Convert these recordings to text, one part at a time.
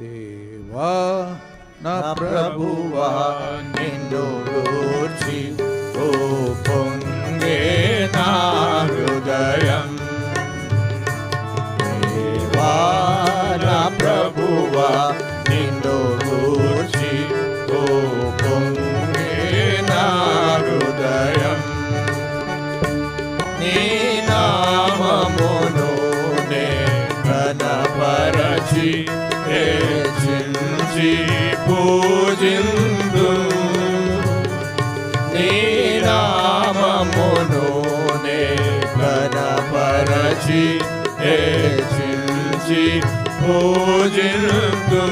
దేవా నా నా ప్రభువా ప్రభువా నిన్ను గూర్చి ఓ పొంగే నా హృదయం దేవా నా ప్రభువా నిన్ను గూర్చి ఓ పొంగే నా హెచ్చించి పూజిందు. నీ నామమును నే కనపరచి హెచ్చించి పూజిందు.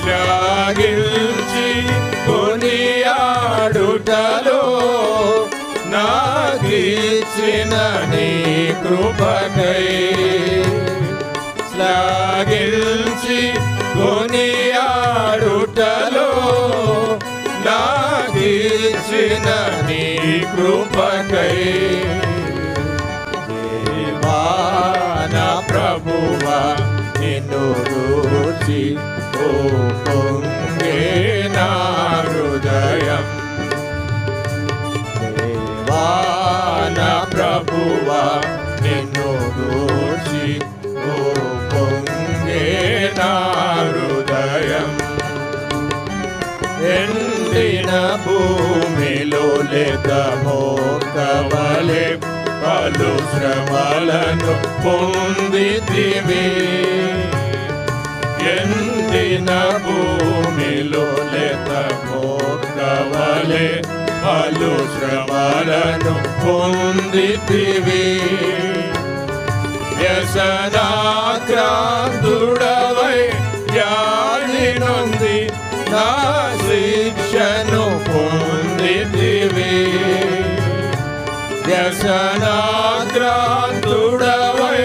శ్లాఘించి కొనియాడుటలో నాకిచ్చిన నీ కృపకై శ్లాఘించి కొనియాడుటలో నాకిచ్చిన నీ కృపకై. దేవాన ప్రభువ నిన్ను రూచి ఓ పొంగే నా హృదయం దేవాన ప్రభువ నిన్ను రూచి ఓ నా హృదయం ఎండిన భూమిలో లేత మోకవలే పలు శ్రమలను పొందితివి. ఎండిన భూమిలో లేత మోకవలే పలు శ్రమలను పొందితివి. వ్యసనాక్రాంతుడవై వ్యాధి నొంది నా శిక్షను పొందితివి. వ్యసనాక్రాంతుడవై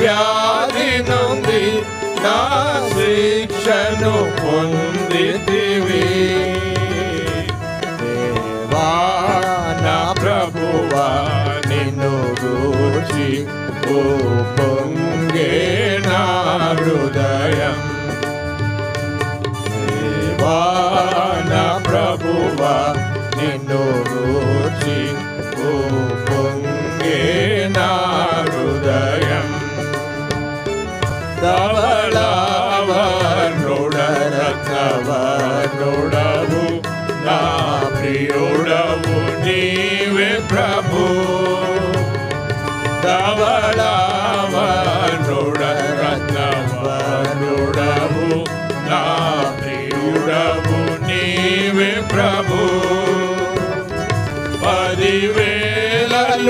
వ్యాధి నొంది నా శిక్షను పొందితివి. దేవా నా ప్రభువా నిన్ను గూర్చి పొంగే నా హృదయం దేవా నా ప్రభువా నిన్ను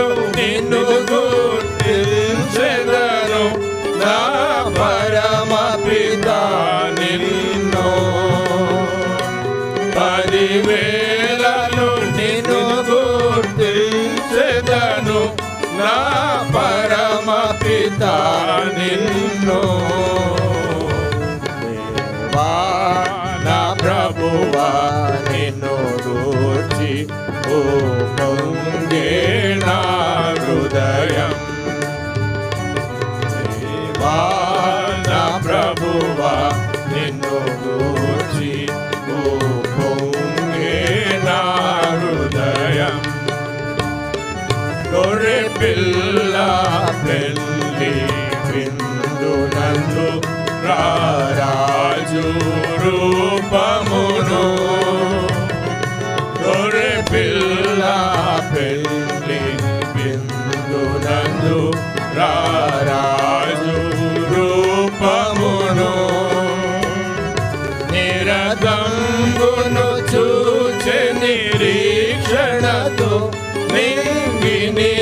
పదివేలలు నిన్ను గుర్తించెదను. నా పరమ పిత నిన్ను. పదివేలలు నిన్ను గుర్తించెదను. నా పరమ పిత నిన్ను. నా ప్రభువా నిన్ను గూర్చి ఓ రూపమును. గొర్రె పిల్ల పెళ్ళి విందునందు రారాజు రూపమును. నిరదంగును చూచే నిరీక్షణతో నింగిని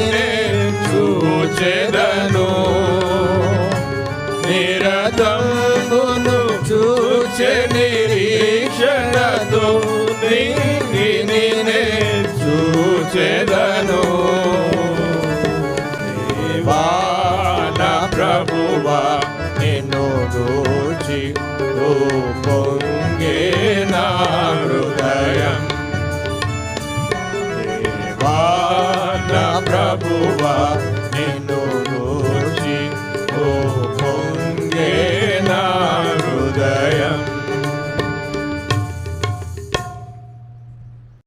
చూచెదా చూచెదను దేవా ప్రభువా నిన్ను గూర్చి ఓ